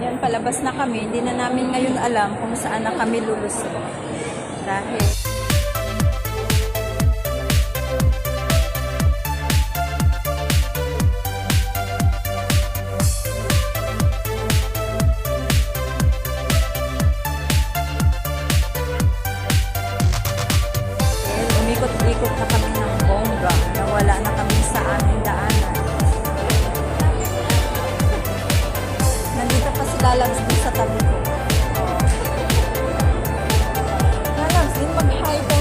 Yan, palabas na kami. Hindi na namin ngayon alam kung saan na kami lulusot. Dahil... Umikot-ikot na kami ng bongga. Nawala na kami sa aming daanan. Lalabs din sa tabi ko. Lalabs din, mag-hi ka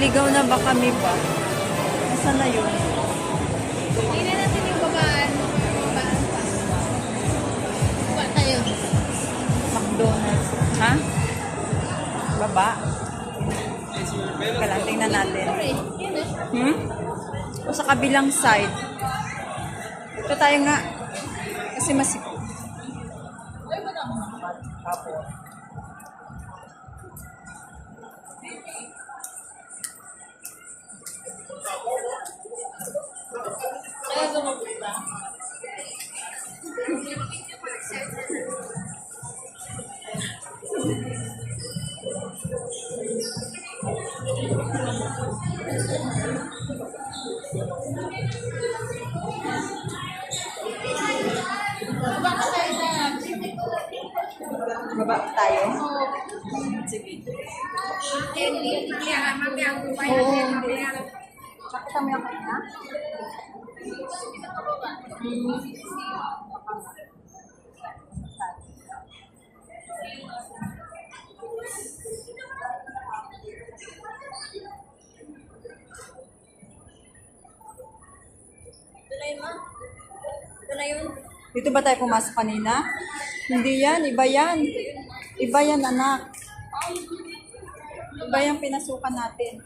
Naliligaw na ba kami ba? Nasaan na yun? Tingnan natin yung babaan. Babaan pa. Baba tayo. McDonald's. Ha? Baba? Teka lang, tingnan natin. Hmm? O sa kabilang side. Ito tayo nga. Kasi mas... Baba tayo na. Tayo. Oo. Sige. Kaya mamaya ako pa Oo. yan. Mamaya. Nakita mo yung kanina? Ito na yun, ma. Ito na yun. Dito ba tayo pumasok kanina? Hindi yan, iba yan. Iba yan, anak. Iba yung pinasukan natin.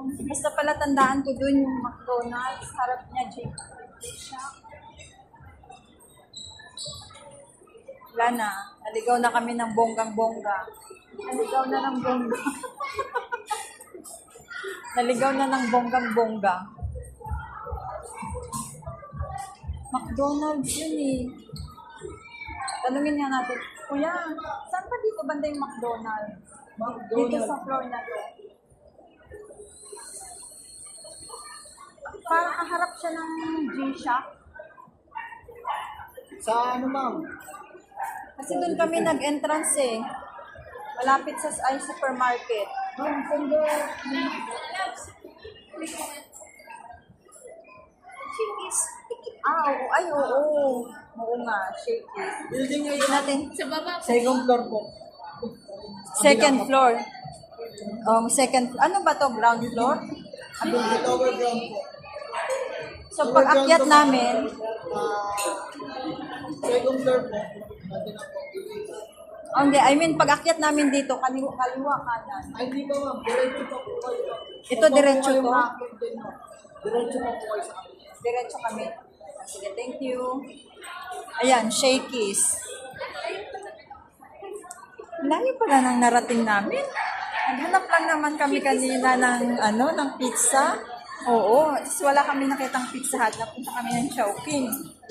Basta pala tandaan ko dun yung McDonald's, harap niya Jake. Wala na. Naligaw na kami ng bonggang-bongga. Naligaw na ng bongga. Naligaw na ng bonggang-bongga. McDonald's yun eh. Tanungin nga natin, Kuya, saan pa dito banda yung McDonald's? Dito sa floor na to. Parang kaharap siya ng G-Shock. Sa ano ma'am? Kasi doon kami nag-entrance eh. Malapit sa ay supermarket. Ma'am, saan ba? Ah, oo. Ay, oo. Oo nga, shaky. Building Hindi natin. Sa baba po. Second floor po. Second floor. Um, second, ano ba to? Ground floor? Ah, tower ground po. So, pag akyat namin, second floor po. Nandun na po. oh, hindi, I mean, pag akyat namin dito, kaliwa, kaliwa kanan. Ay, di ba ma'am? Diretso pa po kayo. Ito, diretso to? Diretso pa po kayo sa akin. Diretso kami. Sige, thank you. Ayan, shakies. Layo pala nang narating namin. Naghanap lang naman kami kanina ng ano, ng pizza. Oo, tapos wala kami nakitang pizza hut. Napunta kami ng Chowking.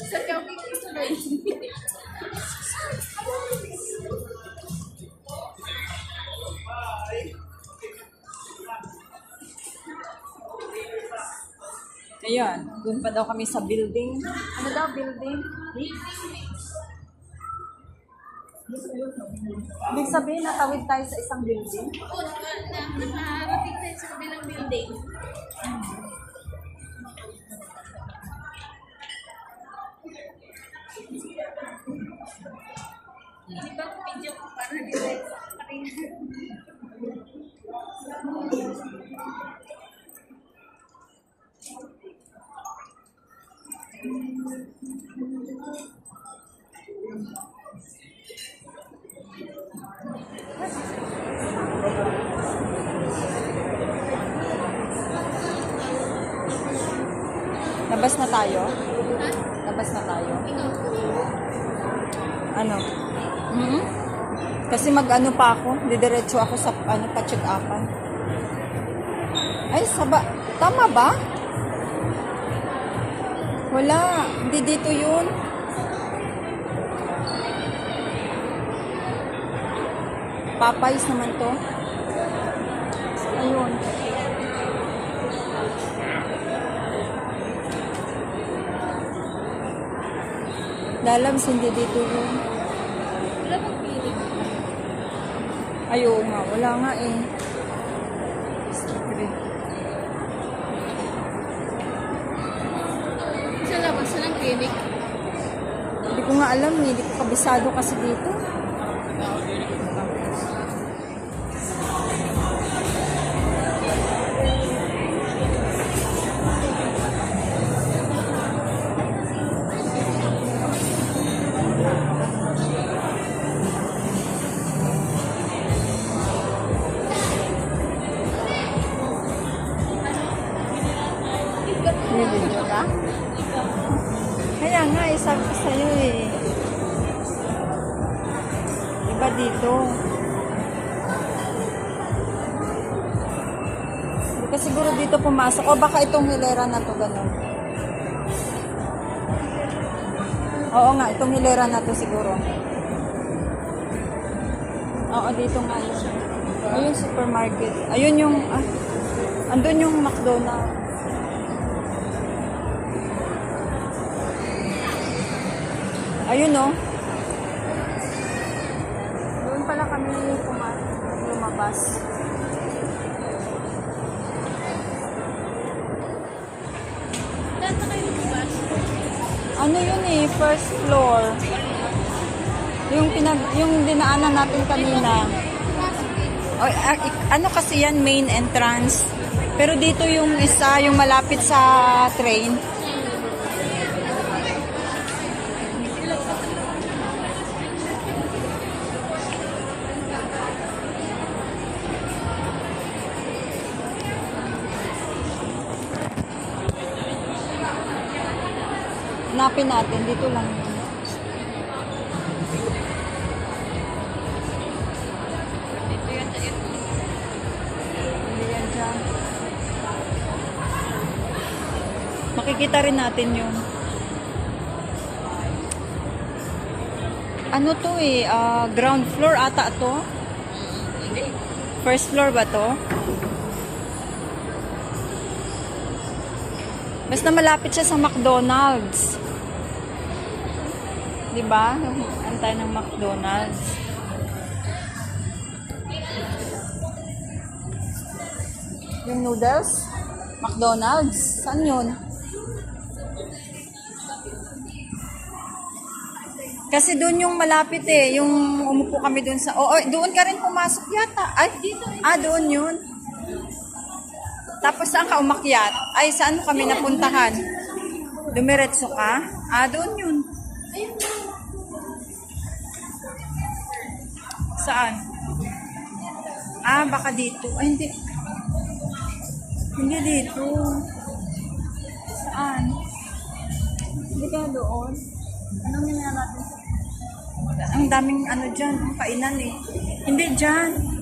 Sa Chowking tuloy. Ayan, doon pa daw kami sa building. Ano daw, building? Ibig sabihin, natawid tayo sa isang building? Oo, nakarating tayo sa kabilang building. Hindi ba video ko para din sa Thank. Tayo? Labas na tayo? Ano? Hmm? Kasi mag-ano pa ako, didiretso ako sa ano pa check upan. Ay, saba. Tama ba? Wala, hindi dito 'yun. Papayas naman to. Ayun. Lalabs, hindi dito yun. Wala bang clinic? Ayaw nga, wala nga eh. Secret. Sa labas na ng clinic. Hindi ko nga alam eh, hindi ko kabisado kasi dito. Bibidyo ka? Kaya nga, eh, sabi ko sa'yo eh. Iba dito. Hindi siguro dito pumasok. O baka itong hilera na to ganun. Oo nga, itong hilera na to siguro. Oo, dito nga yun. Ayun, supermarket. Ayun yung, ah, andun yung McDonald's. Ayun no. Doon pala kami pumasok, lumabas. Ano yun eh, first floor. Yung pinag yung dinaanan natin kanina. O, ah, ano kasi yan, main entrance. Pero dito yung isa, yung malapit sa train. Hanapin natin, dito lang yun. Hindi yan dyan. Makikita rin natin yung ano to eh, ah, ground floor ata to? First floor ba to? Basta malapit siya sa McDonald's. 'Di ba? Antay ng McDonald's. Yung noodles? McDonald's? Saan yun? Kasi doon yung malapit eh, yung umupo kami doon sa... Oo, doon ka rin pumasok yata. Ay, ah, doon yun. Tapos saan ka umakyat? Ay, saan kami napuntahan? Dumiretso ka? Ah, doon yun. Saan? Ah, baka dito. Ay, hindi. Hindi dito. Saan? Hindi ka doon. Anong nga natin. Ang daming ano dyan, kainan eh. Hindi dyan.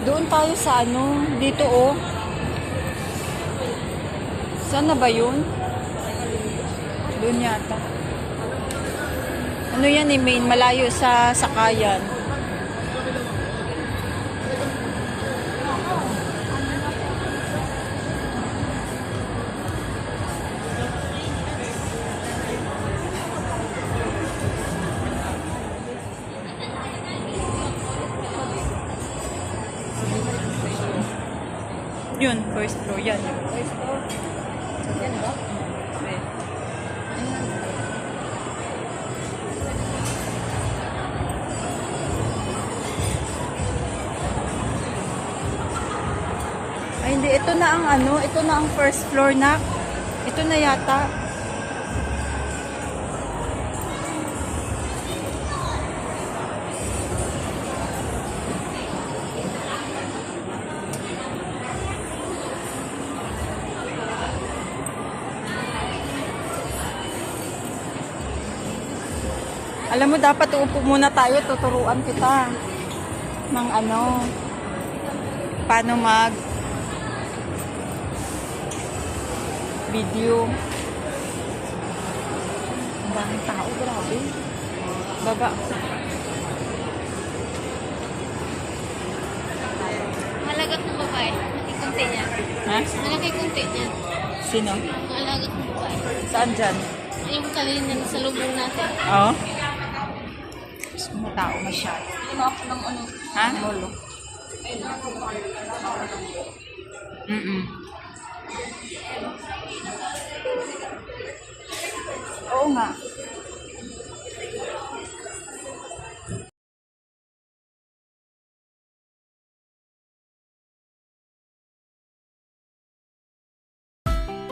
Doon tayo sa ano, dito oh. Saan na ba yun? Doon yata. Ano yan eh, main, malayo sa sakayan. Yun, first floor. Yan. First floor. Yan ba? Okay. Ay, hindi. Ito na ang ano. Ito na ang first floor na. Ito na yata. Alam mo, dapat uupo muna tayo. Tuturuan kita. Ng ano. Paano mag video. Ang daming tao, grabe. Baba. Malagak ng babae. Malaki kunti niya. Ha? Malaki kunti niya. Sino? Malagak ng babae. Saan dyan? Yung kanina sa lubong natin. Oo. Mas mga tao masyado. Ano ako ng ano? Ha? Molo. Mm-mm. Oo nga.